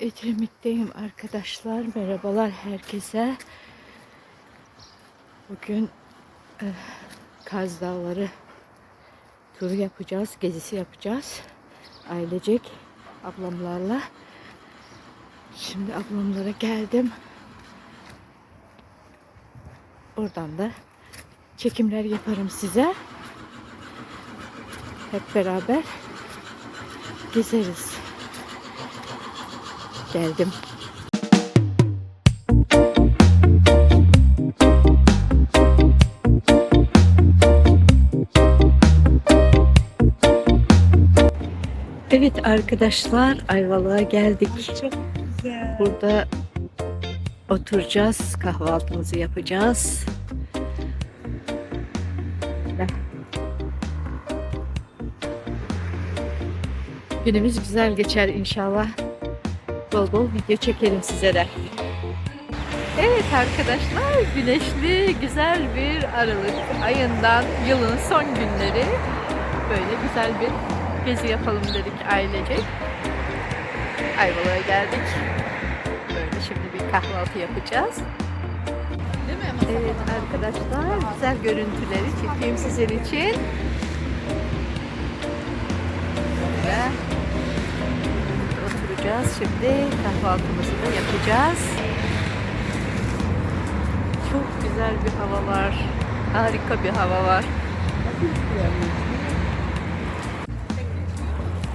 Edremit'teyim arkadaşlar. Merhabalar herkese. Bugün eh, Kaz Dağları turu yapacağız, gezisi yapacağız. Ailecek ablamlarla. Şimdi ablamlara geldim. Oradan da çekimler yaparım size. Hep beraber gezeriz. Geldim. Evet arkadaşlar Ayvalık'a geldik. Çok güzel. Burada oturacağız, kahvaltımızı yapacağız. Günümüz güzel geçer inşallah. Bol bol video çekelim size de. Evet arkadaşlar, güneşli güzel bir Aralık ayından yılın son günleri böyle güzel bir gezi yapalım dedik ailecek. Ayvalık'a geldik. Böyle şimdi bir kahvaltı yapacağız. Evet arkadaşlar güzel görüntüleri çekeyim sizin için. Böyle oturacağız şimdi kahvaltımızı da yapacağız. Çok güzel bir hava var. Harika bir hava var.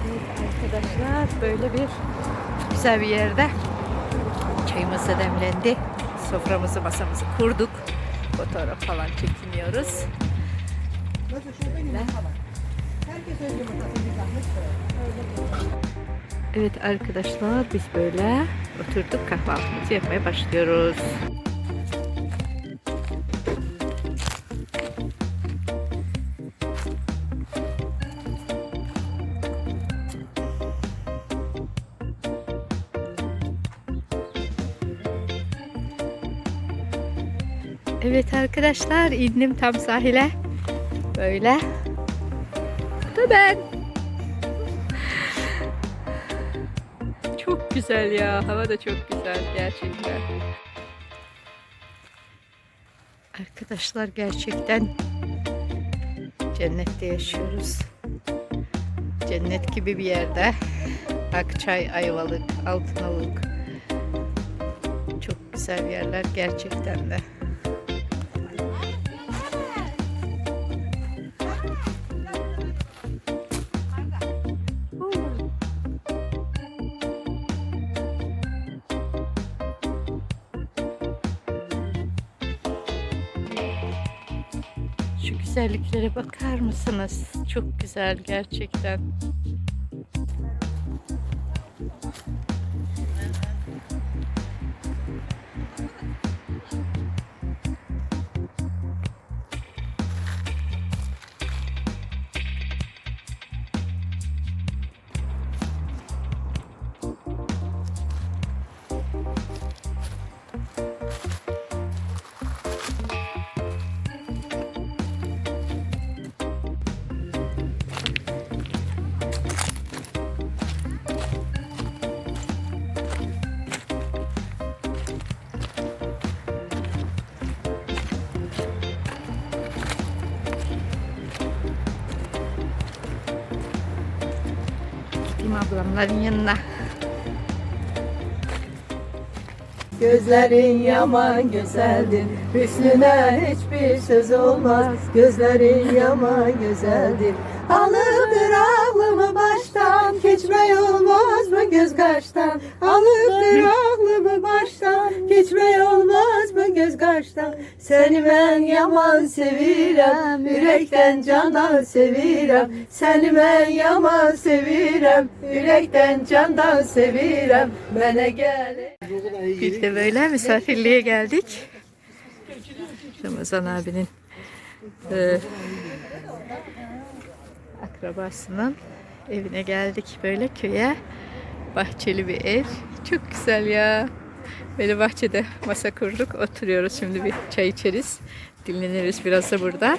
Evet arkadaşlar böyle bir güzel bir yerde çayımız da demlendi. Soframızı masamızı kurduk. Fotoğraf falan çekiniyoruz. Böyle. Evet arkadaşlar biz böyle oturduk kahvaltımızı yapmaya başlıyoruz. Evet arkadaşlar indim tam sahile. Böyle. Bu ben. Çok güzel ya. Hava da çok güzel gerçekten. Arkadaşlar gerçekten cennette yaşıyoruz. Cennet gibi bir yerde. Akçay, Ayvalık, Altınoluk. Çok güzel yerler gerçekten de. Güzelliklere bakar mısınız? Çok güzel gerçekten. Gideyim ablamların yanına. Gözlerin yaman güzeldir. Hüsnüne hiçbir söz olmaz. Gözlerin yaman güzeldir. Alıdır aklımı baştan. Geçme olmaz mı göz kaştan? Kaştan? Seni ben yaman sevirem. Yürekten canan sevirem. Seni ben yaman sevirem. Yürekten candan sevirem. Bana gel. Biz de böyle misafirliğe geldik. Ramazan abinin e, akrabasının evine geldik böyle köye. Bahçeli bir ev. Çok güzel ya. Böyle bahçede masa kurduk. Oturuyoruz şimdi bir çay içeriz. Dinleniriz biraz da burada.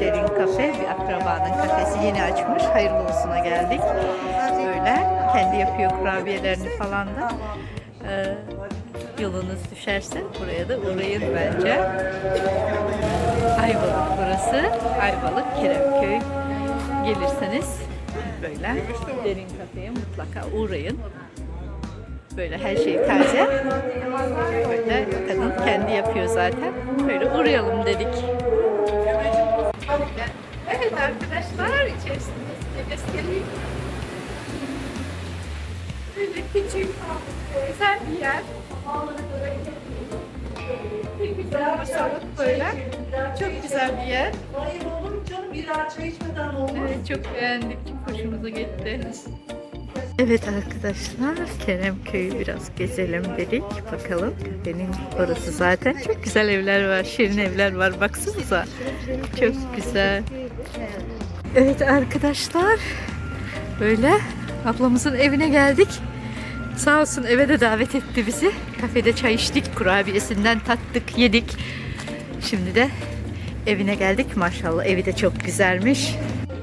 derin kafe, bir akrabanın kafesi yeni açmış. Hayırlı olsuna geldik. Böyle kendi yapıyor kurabiyelerini falan da. Ee, yolunuz düşerse buraya da uğrayın bence. Ayvalık burası. Ayvalık Keremköy. Gelirseniz böyle derin kafeye mutlaka uğrayın. Böyle her şey taze. Böyle kadın kendi yapıyor zaten. Böyle uğrayalım dedik. Evet arkadaşlar içerisinde size göstereyim. Böyle küçük, güzel bir böyle. Çok güzel bir yer. Oğlum canım bir çay içmeden olmaz. Çok beğendik. Çok hoşumuza gitti. Evet arkadaşlar Keremköy'ü biraz gezelim dedik. Bakalım kafenin orası zaten çok güzel evler var. Şirin evler var. Baksanıza. Çok güzel. Evet arkadaşlar böyle ablamızın evine geldik. Sağ olsun eve de davet etti bizi. Kafede çay içtik, kurabiyesinden tattık, yedik. Şimdi de evine geldik. Maşallah evi de çok güzelmiş.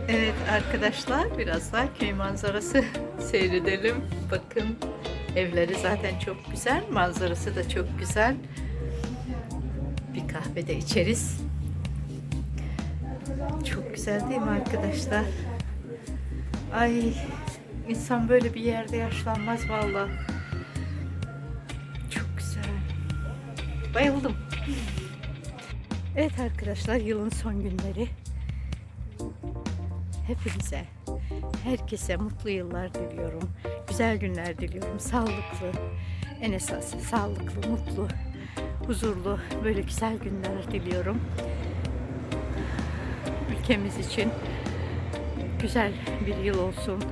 Evet arkadaşlar biraz daha köy manzarası seyredelim. Bakın evleri zaten çok güzel. Manzarası da çok güzel. Bir kahve de içeriz. Çok güzel değil mi arkadaşlar? Ay insan böyle bir yerde yaşlanmaz valla. Çok güzel. Bayıldım. Evet arkadaşlar yılın son günleri. Hepinize, herkese mutlu yıllar diliyorum. Güzel günler diliyorum. Sağlıklı, en esası sağlıklı, mutlu, huzurlu böyle güzel günler diliyorum. Ülkemiz için güzel bir yıl olsun.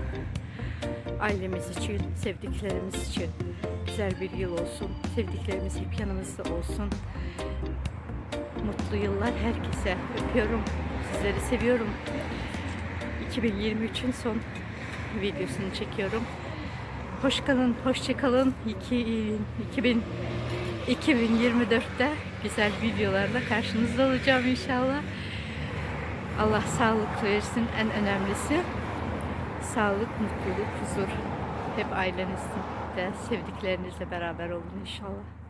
Ailemiz için, sevdiklerimiz için güzel bir yıl olsun. Sevdiklerimiz hep yanımızda olsun. Mutlu yıllar herkese. Öpüyorum. Sizleri seviyorum. 2023'ün son videosunu çekiyorum. Hoş kalın, hoşça kalın. 2000 2024'te güzel videolarla karşınızda olacağım inşallah. Allah sağlık versin. En önemlisi sağlık, mutluluk, huzur. Hep ailenizle, sevdiklerinizle beraber olun inşallah.